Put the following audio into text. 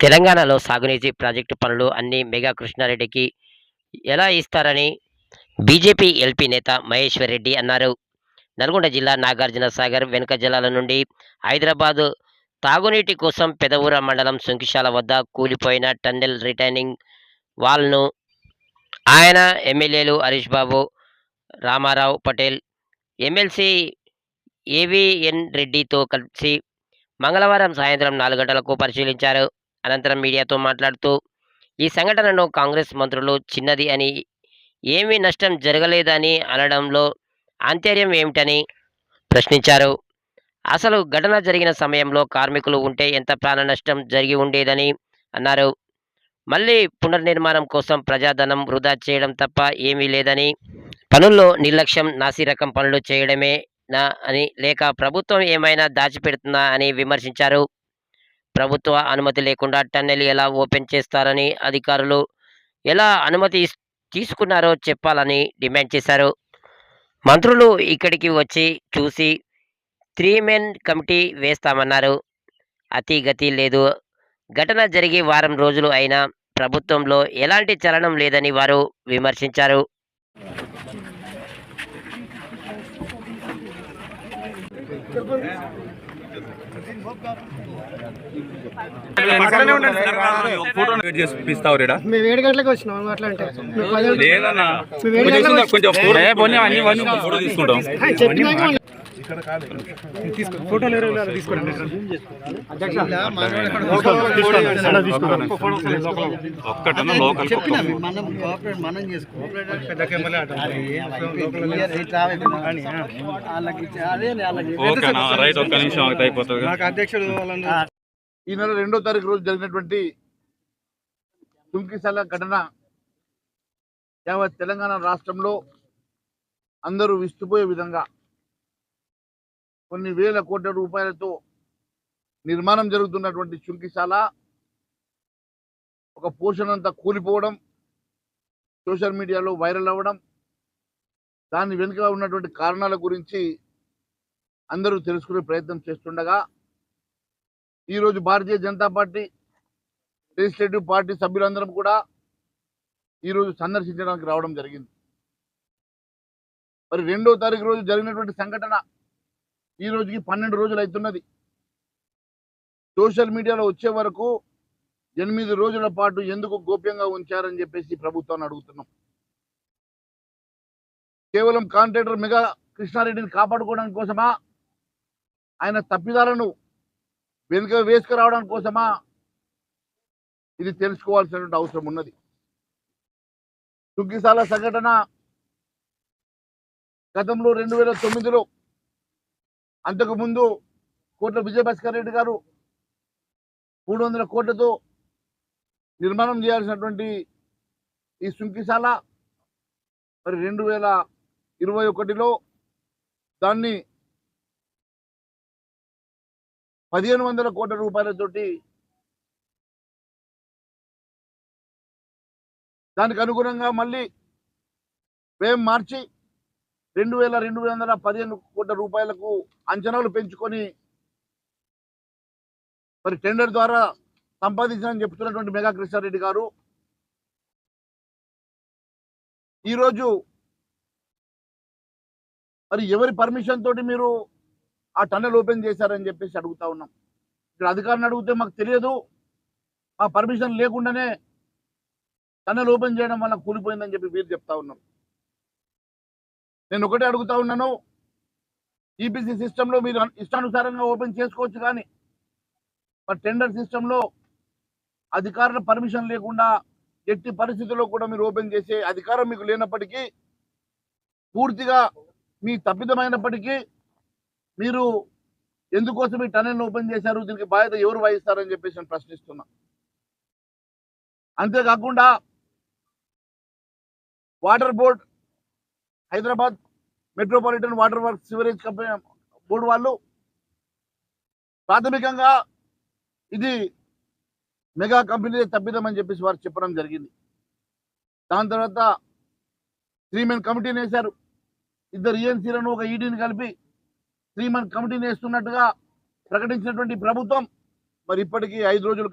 తెలంగాణలో సాగునీటి ప్రాజెక్టు పనులు అన్ని మెగా కృష్ణారెడ్డికి ఎలా ఇస్తారని బీజేపీ ఎల్పీ నేత మహేశ్వర్ రెడ్డి అన్నారు. నల్గొండ జిల్లా నాగార్జున సాగర్ వెనుక జిల్లాల నుండి హైదరాబాదు తాగునీటి కోసం పెదవూర మండలం సుంకిశాల వద్ద కూలిపోయిన టన్నెల్ రిటైనింగ్ వాల్ను ఆయన ఎమ్మెల్యేలు హరీష్ బాబు రామారావు పటేల్ ఎమ్మెల్సీ ఏవిఎన్ రెడ్డితో కలిసి మంగళవారం సాయంత్రం నాలుగు గంటలకు పరిశీలించారు. అనంతరం మీడియాతో మాట్లాడుతూ ఈ సంఘటనను కాంగ్రెస్ మంత్రులు చిన్నది అని ఏమీ నష్టం జరగలేదని అనడంలో ఆంతర్యం ఏమిటని ప్రశ్నించారు. అసలు ఘటన జరిగిన సమయంలో కార్మికులు ఉంటే ఎంత ప్రాణ నష్టం జరిగి ఉండేదని అన్నారు. మళ్ళీ పునర్నిర్మాణం కోసం ప్రజాధనం వృధా చేయడం తప్ప ఏమీ లేదని పనుల్లో నిర్లక్ష్యం నాసిరకం పనులు చేయడమే నా అని లేక ప్రభుత్వం ఏమైనా దాచిపెడుతుందా అని విమర్శించారు. ప్రభుత్వ అనుమతి లేకుండా టన్నెల్ ఎలా ఓపెన్ చేస్తారని అధికారులు ఎలా అనుమతి తీసుకున్నారో చెప్పాలని డిమాండ్ చేశారు. మంత్రులు ఇక్కడికి వచ్చి చూసి త్రీ మెన్ కమిటీ వేస్తామన్నారు. అతి గతి లేదు. ఘటన జరిగి వారం రోజులు అయినా ప్రభుత్వంలో ఎలాంటి చలనం లేదని వారు విమర్శించారు. మేము ఏడు గంటలకు వచ్చినాం అట్లా అంటే. లేదన్నా. కొంచెం ఫోటో. తీసుకుంటాం. ఫోటోలు ఎవరు తీసుకోండి ఒక్కటన్నా లోకల్ మనం కోఆపరేట్ మనం చేసుకోవాలి ఈ నెల రెండో తారీఖు రోజు జరిగినటువంటి తుంకిసల ఘటన యావత్ తెలంగాణ రాష్ట్రంలో అందరూ విస్తుపోయే విధంగా కొన్ని వేల కోట్ల రూపాయలతో నిర్మాణం జరుగుతున్నటువంటి చుంకిశాల ఒక పోర్షన్ అంతా కూలిపోవడం సోషల్ మీడియాలో వైరల్ అవ్వడం దాని వెనుక ఉన్నటువంటి కారణాల గురించి అందరూ తెలుసుకునే ప్రయత్నం చేస్తుండగా ఈరోజు Bharatiya Janata party legislative party సభ్యులందరం కూడా ఈరోజు సందర్శించడానికి రావడం జరిగింది. మరి రెండో తారీఖు రోజు జరిగినటువంటి సంఘటన ఈ రోజుకి పన్నెండు రోజులు అవుతున్నది. సోషల్ మీడియాలో వచ్చే వరకు ఎనిమిది రోజుల పాటు ఎందుకు గోప్యంగా ఉంచారని చెప్పేసి ప్రభుత్వాన్ని అడుగుతున్నాం. కేవలం కాంట్రాక్టర్ మెగా కృష్ణారెడ్డిని కాపాడుకోవడం కోసమా? ఆయన తప్పిదాలను వెనుక వేసుకురావడం కోసమా? ఇది తెలుసుకోవాల్సినటువంటి అవసరం ఉన్నది. తుగ్గిసాల సంఘటన గతంలో రెండు వేల తొమ్మిదిలో అంతకుముందు కోట్ల విజయభాస్కర్ రెడ్డి గారు మూడు వందల కోట్లతో నిర్మాణం చేయాల్సినటువంటి ఈ సుంకిశాల మరి రెండు వేల ఇరవై ఒకటిలో దాన్ని పదిహేను వందల కోట్ల రూపాయలతోటి దానికి అనుగుణంగా మళ్ళీ వ్యయం మార్చి రెండు వేల రెండు వందల పదిహేను కోట్ల రూపాయలకు అంచనాలు పెంచుకొని మరి టెండర్ ద్వారా సంపాదించాలని చెప్తున్నటువంటి మెగా కృష్ణారెడ్డి గారు. ఈరోజు మరి ఎవరి పర్మిషన్ తోటి మీరు ఆ టన్నెల్ ఓపెన్ చేశారని చెప్పేసి అడుగుతా ఉన్నాం. ఇక్కడ అధికారిని అడిగితే మాకు తెలియదు. ఆ పర్మిషన్ లేకుండానే టన్నెల్ ఓపెన్ చేయడం వల్ల కూలిపోయిందని చెప్పి మీరు చెప్తా ఉన్నాం. నేను ఒకటే అడుగుతా ఉన్నాను. ఈపీసీ సిస్టంలో మీరు ఇష్టానుసారంగా ఓపెన్ చేసుకోవచ్చు కానీ మరి టెండర్ సిస్టంలో అధికారుల పర్మిషన్ లేకుండా ఎట్టి పరిస్థితుల్లో కూడా మీరు ఓపెన్ చేసే అధికారం మీకు లేనప్పటికీ పూర్తిగా మీ తప్పిదమైనప్పటికీ మీరు ఎందుకోసం ఈ టనెల్ని ఓపెన్ చేశారు దీనికి బాధ్యత ఎవరు వహిస్తారని చెప్పేసి నేను ప్రశ్నిస్తున్నా. అంతేకాకుండా water board Hyderabad metropolitan water work sewerage company board వాళ్ళు ప్రాథమికంగా ఇది మెగా కంపెనీ తప్పిదమని చెప్పేసి వారు చెప్పడం జరిగింది. దాని తర్వాత త్రీ మెన్ కమిటీని వేశారు. ఇద్దరు ఈఎన్సీలను ఒక ఈడీని కలిపి త్రీ మెన్ కమిటీని వేస్తున్నట్టుగా ప్రకటించినటువంటి ప్రభుత్వం మరి ఇప్పటికీ ఐదు రోజులు